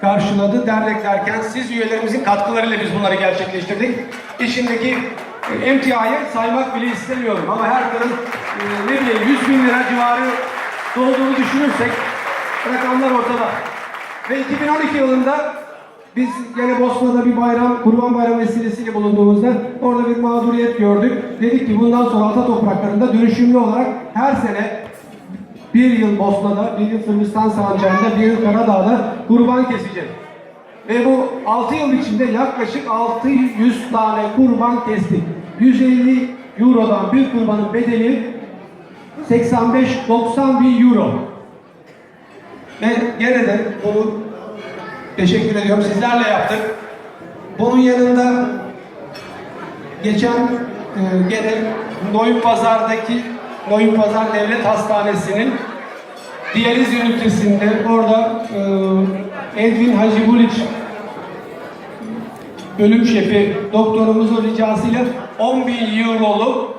karşıladı. Dernek siz üyelerimizin katkılarıyla biz bunları gerçekleştirdik. İçindeki e, emtiayı saymak bile istemiyorum ama her kadın e, ne bileyim 100 bin lira civarı olduğunu düşünürsek rakamlar ortada. Ve 2012 yılında biz gene Bosna'da bir bayram, Kurban Bayramı vesilesiyle bulunduğumuzda orada bir mağduriyet gördük. Dedik ki bundan sonra ata topraklarında dönüşümlü olarak her sene bir yıl Bosna'da, bir yıl Sırbistan sancağında, bir yıl Karadağ'da kurban keseceğiz. Ve bu 6 yıl içinde yaklaşık 600 tane kurban kestik. 150 Euro'dan bir kurbanın bedeli 85-90 bin Euro. Ve gene de bunu teşekkür ediyorum. Sizlerle yaptık. Bunun yanında geçen e, gene Noyun Pazar'daki Noyun Pazar Devlet Hastanesi'nin diyaliz ünitesinde orada e, Edwin Hacı Buliç bölüm şefi doktorumuzun ricasıyla 10 bin euroluk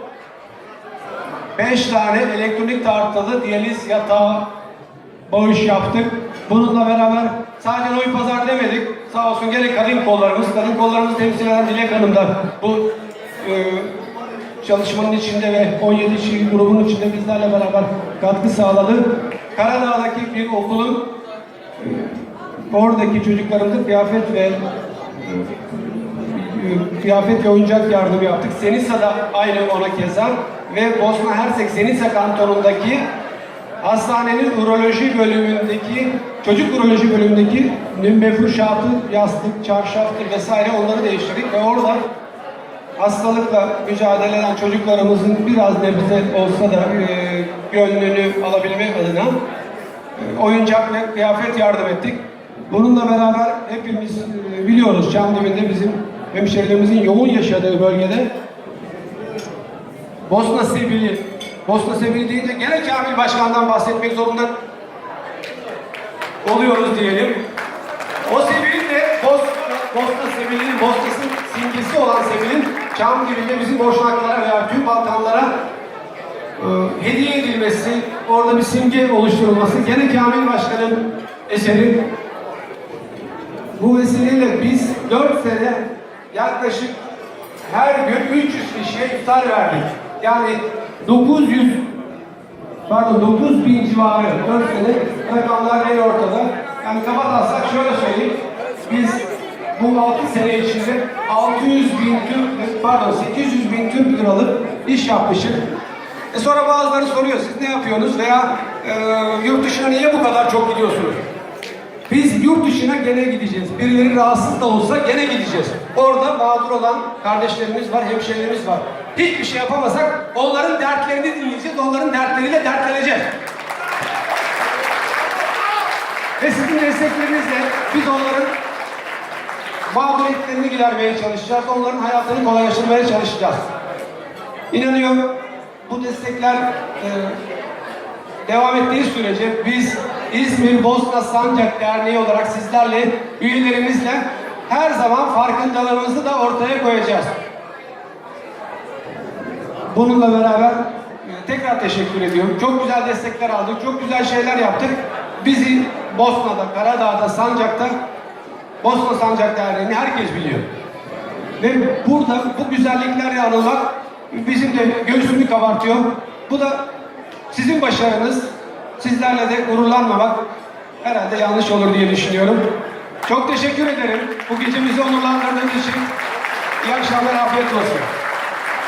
5 tane elektronik tartılı diyaliz yatağı bağış yaptık. Bununla beraber sadece Noy Pazar demedik. Sağ olsun gerek kadın kollarımız, kadın kollarımızı temsil eden Dilek Hanım da bu e, çalışmanın içinde ve 17 kişi grubun içinde bizlerle beraber katkı sağladı. Karadağ'daki bir okulun oradaki çocuklarımıza kıyafet ve kıyafet ve oyuncak yardımı yaptık. Senisa'da aynı ona keza ve Bosna Hersek Senisa kantonundaki hastanenin uroloji bölümündeki çocuk uroloji bölümündeki mümbefuşatı, yastık, çarşaftır vesaire onları değiştirdik ve orada hastalıkla mücadele eden çocuklarımızın biraz nebze olsa da e, gönlünü alabilmek adına e, oyuncak ve kıyafet yardım ettik. Bununla beraber hepimiz e, biliyoruz Çamdibinde bizim hemşehrilerimizin yoğun yaşadığı bölgede Bosna Sivili, Bosna Sivili deyince gene Kamil Başkan'dan bahsetmek zorunda oluyoruz diyelim. O Sevil'in de Bosna, Bosna Sevil'in, Bosna'sın simgesi olan Sevil'in Çamdibinde bizim boşnaklara veya tüm Balkanlara e, hediye edilmesi, orada bir simge oluşturulması gene Kamil Başkan'ın eseri. Bu vesileyle biz 4 sene yaklaşık her gün 300 kişiye iftar verdik. Yani 900 pardon 9000 civarı 4 sene rakamlar en ortada. Yani kapatarsak şöyle söyleyeyim. Biz bu 6 sene içinde 600 bin Türk, pardon 800 bin Türk liralık iş yapmışız. E sonra bazıları soruyor siz ne yapıyorsunuz veya e, yurt dışına niye bu kadar çok gidiyorsunuz? Biz yurt dışına gene gideceğiz. Birileri rahatsız da olsa gene gideceğiz. Orada mağdur olan kardeşlerimiz var, hemşehrilerimiz var. Hiçbir şey yapamasak onların dertlerini dinleyeceğiz, onların dertleriyle dertleneceğiz. Ve sizin desteklerinizle biz onların mağduriyetlerini gidermeye çalışacağız, onların hayatını kolaylaştırmaya çalışacağız. İnanıyorum bu destekler e, devam ettiği sürece biz İzmir Bosna Sancak Derneği olarak sizlerle, üyelerimizle her zaman farkındalığımızı da ortaya koyacağız. Bununla beraber e, tekrar teşekkür ediyorum. Çok güzel destekler aldık, çok güzel şeyler yaptık. Bizi Bosna'da, Karadağ'da, Sancak'ta Bosna Sancak Derneği'ni herkes biliyor. Ve burada bu güzelliklerle anılmak bizim de göğsümü kabartıyor. Bu da sizin başarınız. Sizlerle de gururlanmamak herhalde yanlış olur diye düşünüyorum. Çok teşekkür ederim. Bu gecemizi onurlandırdığınız için. İyi akşamlar, afiyet olsun.